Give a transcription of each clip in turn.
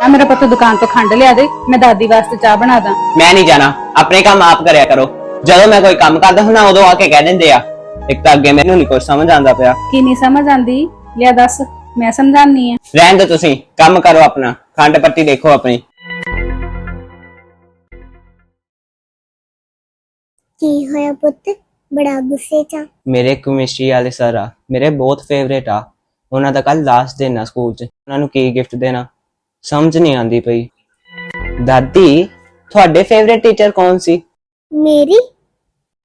ਆ ਮੇਰਾ ਪੁੱਤ ਦੁਕਾਨ ਤੋਂ ਖੰਡ ਲਿਆ ਦੇ ਮੈਂ ਦਾਦੀ ਵਾਸਤੇ ਚਾਹ ਬਣਾ ਦਾਂ। ਮੈਂ ਨਹੀਂ ਜਾਣਾ ਆਪਣੇ ਕੰਮ ਆਪ ਕਰਿਆ ਕਰੋ। ਜਦੋਂ ਮੈਂ ਕੋਈ ਕੰਮ ਕਰਦਾ ਹੁੰਦਾ ਉਦੋਂ ਆ ਕੇ ਕਹਿ ਦਿੰਦੇ ਆ। ਇੱਕ ਤਾਂ ਅੱਗੇ ਮੈਨੂੰ ਨਹੀਂ ਕੁਝ ਸਮਝ ਆਉਂਦਾ ਪਿਆ। ਕੀ ਨਹੀਂ ਸਮਝ ਆਂਦੀ ਲਿਆ ਦੱਸ ਮੈਂ ਸਮਝਾਨੀ ਆ। ਰਹਿਣ ਦਿਓ ਤੁਸੀਂ ਕੰਮ ਕਰੋ ਆਪਣਾ ਖੰਡ ਪੱਤੀ ਦੇਖੋ ਆਪਣੀ। ਕੀ ਹੋਇਆ ਪੁੱਤ? ਬੜਾ ਗੁੱਸੇ ਚ ਆਂ। ਮੇਰੇ ਕੈਮਿਸਟਰੀ ਵਾਲੇ ਸਰ ਆ ਮੇਰੇ ਬਹੁਤ ਫੇਵਰੇਟ ਆ। ਉਹਨਾਂ ਦਾ ਕੱਲ ਲਾਸਟ ਦਿਨ ਆ ਸਕੂਲ 'ਚ ਉਹਨਾਂ ਨੂੰ ਕੀ ਗਿਫਟ ਦੇਣਾ? ਸਮਝ ਨਹੀਂ ਆਉਂਦੀ ਪਈ। ਦਾਦੀ, ਤੁਹਾਡੇ ਫੇਵਰੇਟ ਟੀਚਰ ਕੌਣ ਸੀ? ਮੇਰੀ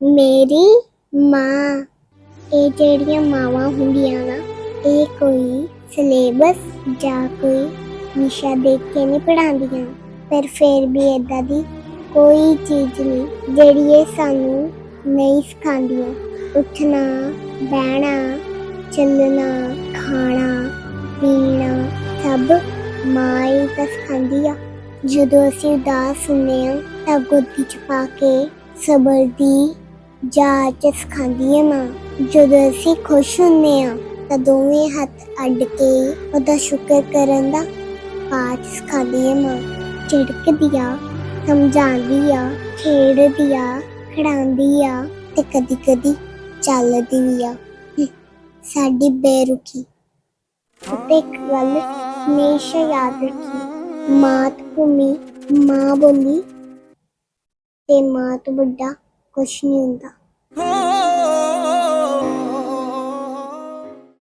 ਮੇਰੀ ਮਾਂ। ਇਹ ਜਿਹੜੀਆਂ ਮਾਵਾਂ ਹੁੰਦੀਆਂ ਨਾ, ਇਹ ਕੋਈ ਸਿਲੇਬਸ ਜਾਂ ਕੋਈ ਵਿਸ਼ਾ ਦੇਖ ਕੇ ਨਹੀਂ ਪੜਾਉਂਦੀਆਂ ਪਰ ਫਿਰ ਵੀ ਏਦਾਂ ਦੀ ਕੋਈ ਚੀਜ਼ ਨਹੀਂ, ਜਿਹੜੀ ਇਹ ਸਾਨੂੰ ਨਹੀਂ ਸਿਖਾਉਂਦੀਆਂ। ਉੱਠਣਾ, ਬਹਿਣਾ, ਚੱਲਣਾ, ਖਾਣਾ, ਪੀਣਾ, ਸਭ ਮਾਂ ਹੀ ਤਾਂ ਸਿਖਾਉਂਦੀ ਆ, ਜਦੋਂ ਅਸੀਂ ਉਦਾਸ ਹੁੰਦੇ ਹਾਂ, ਤਾਂ ਗੋਦੀ ਚ ਪਾ ਕੇ ਸਬਰ ਦੀ ਜਾਚ ਸਿਖਾਉਂਦੀ ਹੈ ਮਾਂ। ਜਦੋਂ ਅਸੀਂ ਖੁਸ਼ ਹੁੰਦੇ ਹਾਂ, ਤਾਂ ਦੋਵੇਂ ਹੱਥ ਅੱਡ ਕੇ ਉਹਦਾ ਸ਼ੁਕਰ ਕਰਨ ਦਾ ਪਾਠ ਸਿਖਾਉਂਦੀ ਹੈ ਮਾਂ। ਝਿੜਕਦੀ ਆ, ਸਮਝਾਉਂਦੀ ਆ, ਖੇਡਦੀ ਆ, ਖੜਾਉਂਦੀ ਆ ਤੇ ਕਦੀ ਕਦੀ ਚੱਲਦੀ ਵੀ ਆ। ਸਾਡੀ ਬੇਰੁਖੀ। ਅਤੇ ਇੱਕ ਗੱਲ ਹਮੇਸ਼ਾ ਯਾਦ ਰੱਖੀ ਮਾਤ ਭੂਮੀ ਮਾਂ ਬੋਲੀ ਤੇ ਮਾਂ ਤੋਂ ਵੱਡਾ ਕੁਛ ਨਹੀਂ ਹੁੰਦਾ